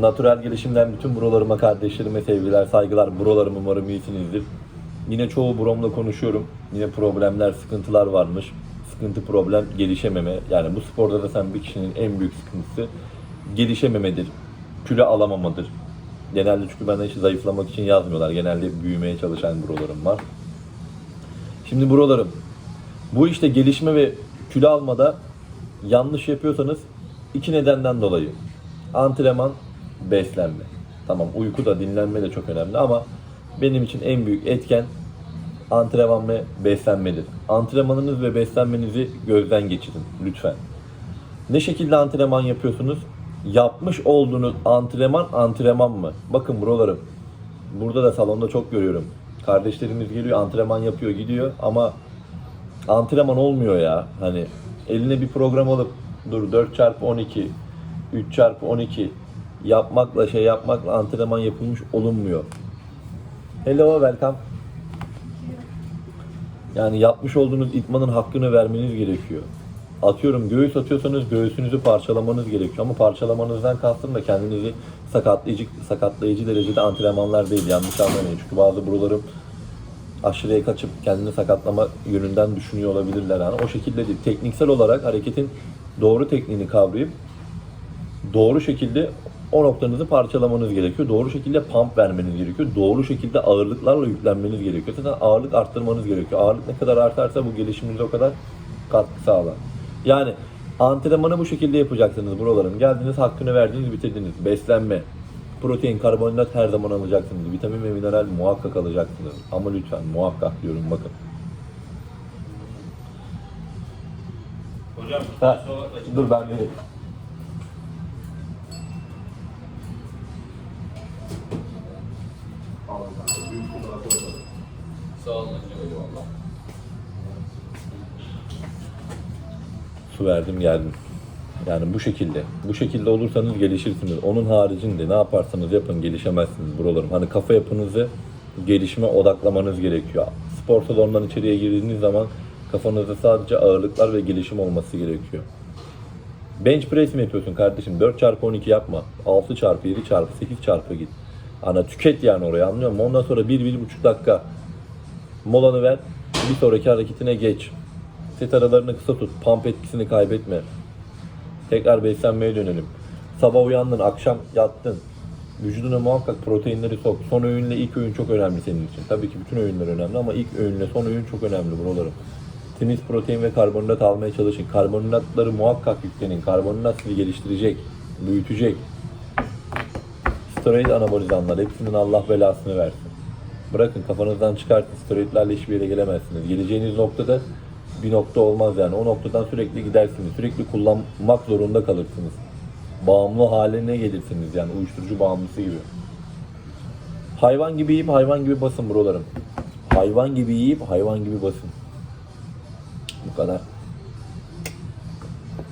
Natural gelişimden bütün brolarıma, kardeşlerime sevgiler, saygılar. Brolarım umarım iyisinizdir. Yine çoğu bromla konuşuyorum. Yine problemler, sıkıntılar varmış. Sıkıntı, problem, gelişememe. Yani bu sporda da sen bir kişinin en büyük sıkıntısı gelişememedir. Kilo alamamadır. Genelde çünkü benden hiç zayıflamak için yazmıyorlar. Genelde büyümeye çalışan brolarım var. Şimdi brolarım, bu işte gelişme ve kilo almada yanlış yapıyorsanız iki nedenden dolayı. Antrenman, beslenme. Tamam uyku da dinlenme de çok önemli ama benim için en büyük etken antrenman ve beslenmedir. Antrenmanınız ve beslenmenizi gözden geçirin lütfen. Ne şekilde antrenman yapıyorsunuz? Yapmış olduğunuz antrenman antrenman mı? Bakın buralarım. Burada da salonda çok görüyorum. Kardeşlerimiz geliyor antrenman yapıyor gidiyor ama antrenman olmuyor ya. Hani eline bir program alıp dur 4 çarpı 12 3 çarpı 12 yapmakla şey yapmakla antrenman yapılmış olunmuyor. Hello welcome. Yani yapmış olduğunuz itmanın hakkını vermeniz gerekiyor. Atıyorum göğüs atıyorsanız göğsünüzü parçalamanız gerekiyor ama parçalamanızdan kastım da kendinizi sakatlayıcı sakatlayıcı derecede antrenmanlar değil yanlış anlamayın. Çünkü bazı buralarım aşırıya kaçıp kendini sakatlama yönünden düşünüyor olabilirler. Yani o şekilde değil. Tekniksel olarak hareketin doğru tekniğini kavrayıp doğru şekilde o noktanızı parçalamanız gerekiyor. Doğru şekilde pump vermeniz gerekiyor. Doğru şekilde ağırlıklarla yüklenmeniz gerekiyor. Zaten ağırlık arttırmanız gerekiyor. Ağırlık ne kadar artarsa bu gelişiminize o kadar katkı sağlar. Yani antrenmanı bu şekilde yapacaksınız buralarım. Geldiniz hakkını verdiniz bitirdiniz. Beslenme, protein, karbonhidrat her zaman alacaksınız. Vitamin ve mineral muhakkak alacaksınız. Ama lütfen muhakkak diyorum bakın. Hocam Ha, dur ben vereyim. Sağ olun hocam. Eyvallah. Su verdim geldim. Yani bu şekilde. Bu şekilde olursanız gelişirsiniz. Onun haricinde ne yaparsanız yapın gelişemezsiniz buralarım. Hani kafa yapınızı gelişime odaklamanız gerekiyor. Spor salonundan içeriye girdiğiniz zaman kafanızda sadece ağırlıklar ve gelişim olması gerekiyor. Bench press mi yapıyorsun kardeşim? 4 çarpı 12 yapma. 6 çarpı 7 çarpı 8 çarpı git. Ana tüket yani orayı anlıyor musun? Ondan sonra 1-1,5 dakika molanı ver. Bir sonraki hareketine geç. Set aralarını kısa tut. Pump etkisini kaybetme. Tekrar beslenmeye dönelim. Sabah uyandın, akşam yattın. Vücuduna muhakkak proteinleri sok. Son öğünle ilk öğün çok önemli senin için. Tabii ki bütün öğünler önemli ama ilk öğünle son öğün çok önemli buralarım. Temiz protein ve karbonhidrat almaya çalışın. Karbonhidratları muhakkak yüklenin. Karbonhidrat sizi geliştirecek, büyütecek. Steroid anabolizanlar hepsinin Allah belasını versin. Bırakın kafanızdan çıkartın. Steroidlerle hiçbir yere gelemezsiniz. Geleceğiniz noktada bir nokta olmaz yani. O noktadan sürekli gidersiniz. Sürekli kullanmak zorunda kalırsınız. Bağımlı haline gelirsiniz yani uyuşturucu bağımlısı gibi. Hayvan gibi yiyip hayvan gibi basın buralarım. Hayvan gibi yiyip hayvan gibi basın. Bu kadar.